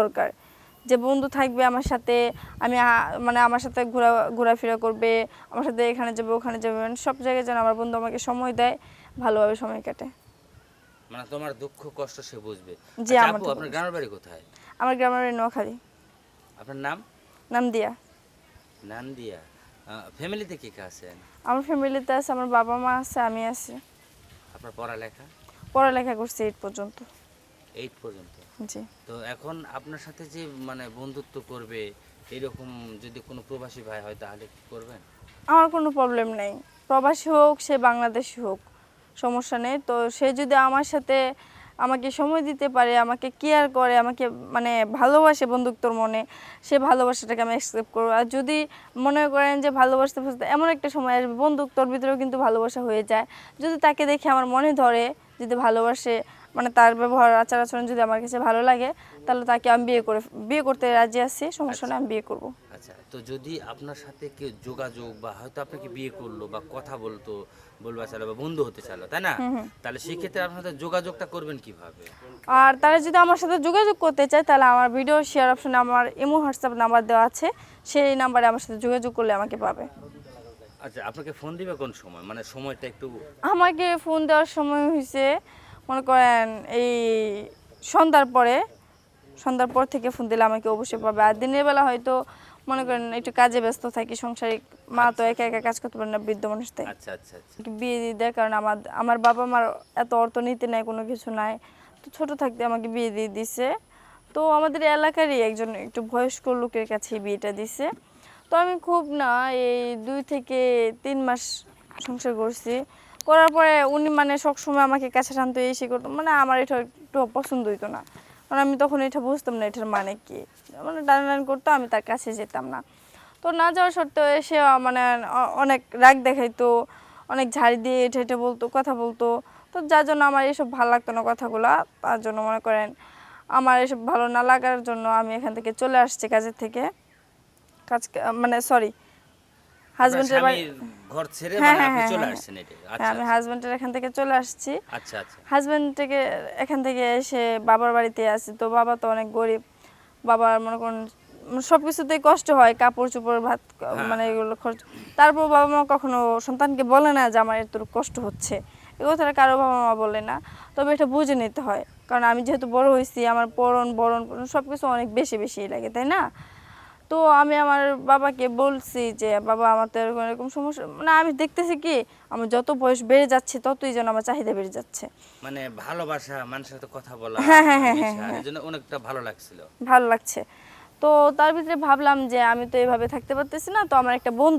দরকার। যে বন্ধু থাকবে আমার সাথে আমি মানে আমার সাথে ঘোরা ঘোরাফেরা করবে আমার সাথে এখানে যাবে ওখানে যাবে মানে সব জায়গায় যেন আমার বন্ধু আমাকে সময় দেয় ভালোভাবে সময় কাটে। মানে তোমার দুঃখ কষ্ট সে বুঝবে। জি, আচ্ছা, আপু আপনার গ্রামের বাড়ি কোথায়? আমার গ্রামের বাড়ি নোয়াখালী। আপনার নাম? নাম দিয়া নান্দিয়া ফ্যামিলিতে কে কে আছেন? আমার ফ্যামিলিতে আছে আমার বাবা মা আছে আমি আছি। আপনার পড়ালেখা? পড়ালেখা করছি এইট পর্যন্ত। এইট পর্যন্ত। জি। তো এখন আপনার সাথে যে মানে বন্ধুত্ব করবে এরকম যদি কোনো প্রবাসী ভাই হয় তাহলে কি করবেন? আমার কোনো প্রবলেম নেই। প্রবাসী হোক সে বাংলাদেশি হোক সমস্যা নেই। তো সে যদি আমার সাথে আমাকে সময় দিতে পারে আমাকে কেয়ার করে আমাকে মানে ভালোবাসে বন্ধুত্বর মনে সে ভালোবাসাটাকে আমি অ্যাকসেপ্ট করব। আর যদি মনে করেন যে ভালোবাসতে বুঝতে এমন একটা সময় আসবে বন্ধুত্বর ভিতরেও কিন্তু ভালোবাসা হয়ে যায়। যদি তাকে দেখে আমার মনে ধরে যদি ভালোবাসে মানে তার ব্যবহার আচার আচরণ যদি আমার কাছে ভালো লাগে তাহলে তাকে আমি বিয়ে করে বিয়ে করতে রাজি আছি সমস্যা নেই আমি বিয়ে করব। আচ্ছা তো যদি আপনার সাথে কেউ যোগাযোগ বা হয়তো আপনাকে বিয়ে করল বা কথা বলতো বলবা চালো বা বন্ধু হতে চালো তাই না? তাহলে সেক্ষেত্রে আপনার সাথে যোগাযোগটা করবেন কীভাবে? আর তারা যদি আমার সাথে যোগাযোগ করতে চায় তাহলে আমার ভিডিও শেয়ার অপশনে আমার ইমো হোয়াটসঅ্যাপ নাম্বার দেওয়া আছে সেই নাম্বারে আমার সাথে যোগাযোগ করলে আমাকে পাবে। আচ্ছা আপনাকে ফোন দিবে কোন সময়? মানে সময়টা একটু আমাকে ফোন দেওয়ার সময় হয়েছে মনে করেন এই সন্ধ্যার পরে সন্ধ্যার পর থেকে ফোন দিলে আমাকে অবশ্যই পাবে। আর দিনের বেলা হয়তো মনে করেন একটু কাজে ব্যস্ত থাকি সংসারিক মা তো একা একা কাজ করতে পারে না বৃদ্ধ মানুষ তাই। আচ্ছা আচ্ছা আচ্ছা। বিয়ে দিয়ে দেয় কারণ আমার আমার বাবা মার এত অর্থনীতি নাই কোনো কিছু নাই। তো ছোট থাকতে আমাকে বিয়ে দিয়ে দিছে। তো আমাদের এলাকারই একজন একটু বয়স্ক লোকের কাছে বিয়েটা দিছে। তো আমি খুব না এই দুই থেকে তিন মাস সংসার করছি। করার পরে উনি মানে সবসময় আমাকে কাছে টানতো, এই করতো। মানে আমার এটা একটু পছন্দ হইতো না। কারণ আমি তখন এটা বুঝতাম না, এটার মানে কি? মানে টান করতো, আমি তার কাছে যেতাম না। তো না যাওয়া সত্ত্বেও এসে মানে অনেক রাগ দেখাইতো, অনেক ঝাড়ি দিয়ে এটা এটা বলতো, কথা বলতো। তো যার জন্য আমার এসব ভালো লাগতো না কথাগুলা, তার জন্য মনে করেন আমার এসব ভালো না লাগার জন্য আমি এখান থেকে চলে আসছি কাজের থেকে। কাজ মানে সরি হাজবেন্ডের বাড়ি ঘর ছেড়ে হ্যাঁ, মানে হ্যাঁ, আপনি হ্যাঁ, চলে। আসছেন এটা আচ্ছা আমি হাজবেন্ডের এখান থেকে চলে আসছি। আচ্ছা আচ্ছা। হাজবেন্ড থেকে এখান থেকে এসে বাবার বাড়িতে আসি তো বাবা তো অনেক গরিব। বাবার মনে করুন সব কিছুতেই কষ্ট হয় কাপড় চোপড় ভাত মানে এগুলো খরচ। তারপর বাবা মা কখনো সন্তানকে বলে না যে আমার এত কষ্ট হচ্ছে। এ কথাটা কারও বাবা মা বলে না। তবে এটা বুঝে নিতে হয়। কারণ আমি যেহেতু বড় হয়েছি আমার পরন বরণ সব কিছু অনেক বেশি বেশি লাগে তাই না? তো আমি আমার বাবাকে বলছি যে বাবা আমার তো এরকম এরকম সমস্যা। মানে আমি দেখতেছি কি আমার যত বয়স বেড়ে যাচ্ছে ততই যেন আমার চাহিদা বেড়ে যাচ্ছে। মানে ভালোবাসা মানুষের সাথে কথা বলা হ্যাঁ, হ্যাঁ, হ্যাঁ, হ্যাঁ, হ্যাঁ। অনেকটা ভালো লাগছিল। ভালো লাগছে। তো তার ভিতরে ভাবলাম যে আমি তো এভাবে থাকতে পারতেছি না তো আমার একটা বন্ধু